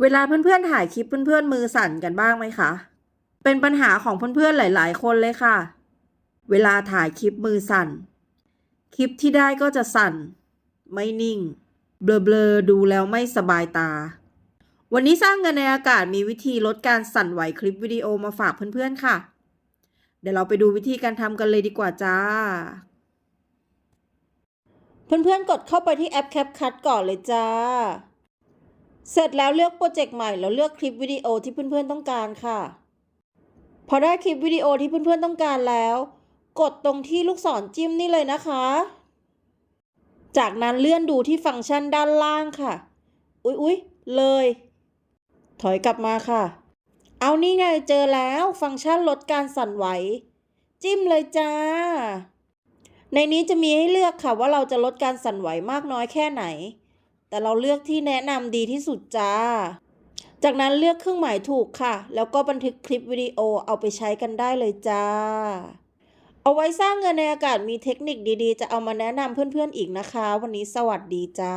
เวลาเพื่อนๆถ่ายคลิปเพื่อนๆมือสั่นกันบ้างไหมคะ เป็นปัญหาของเพื่อนๆหลาย ๆ คนเลยค่ะ เวลาถ่ายคลิปมือสั่น คลิปที่ได้ก็จะสั่น ไม่นิ่ง เบลอๆดูแล้วไม่สบายตา วันนี้สร้างเงินในอากาศมีวิธีลดการสั่นไหวคลิปวิดีโอมาฝากเพื่อนๆค่ะ เดี๋ยวเราไปดูวิธีการทำกันเลยดีกว่าจ้า เพื่อนๆกดเข้าไปที่แอป CapCut ก่อนเลยจ้า เสร็จแล้วเลือกโปรเจกต์ใหม่แล้วเลือกคลิปวิดีโอที่เพื่อนๆต้องการค่ะ พอได้คลิปวิดีโอที่เพื่อนๆต้องการแล้ว กดตรงที่ลูกศรจิ้มนี่เลยนะคะ จากนั้นเลื่อนดูที่ฟังก์ชันด้านล่างค่ะ อุ๊ยอุ๊ยเลย ถอยกลับมาค่ะ เอานี่ไงเจอแล้วฟังก์ชันลดการสั่นไหว จิ้มเลยจ้า ในนี้จะมีให้เลือกค่ะว่าเราจะลดการสั่นไหวมากน้อยแค่ไหน แต่เราเลือกที่แนะนำดีที่สุดจ้า จากนั้นเลือกเครื่องหมายถูกค่ะ แล้วก็บันทึกคลิปวิดีโอเอาไปใช้กันได้เลยจ้า เอาไว้สร้างเงินในอากาศมีเทคนิคดีๆ จะเอามาแนะนำเพื่อนๆอีกนะคะ วันนี้สวัสดีจ้า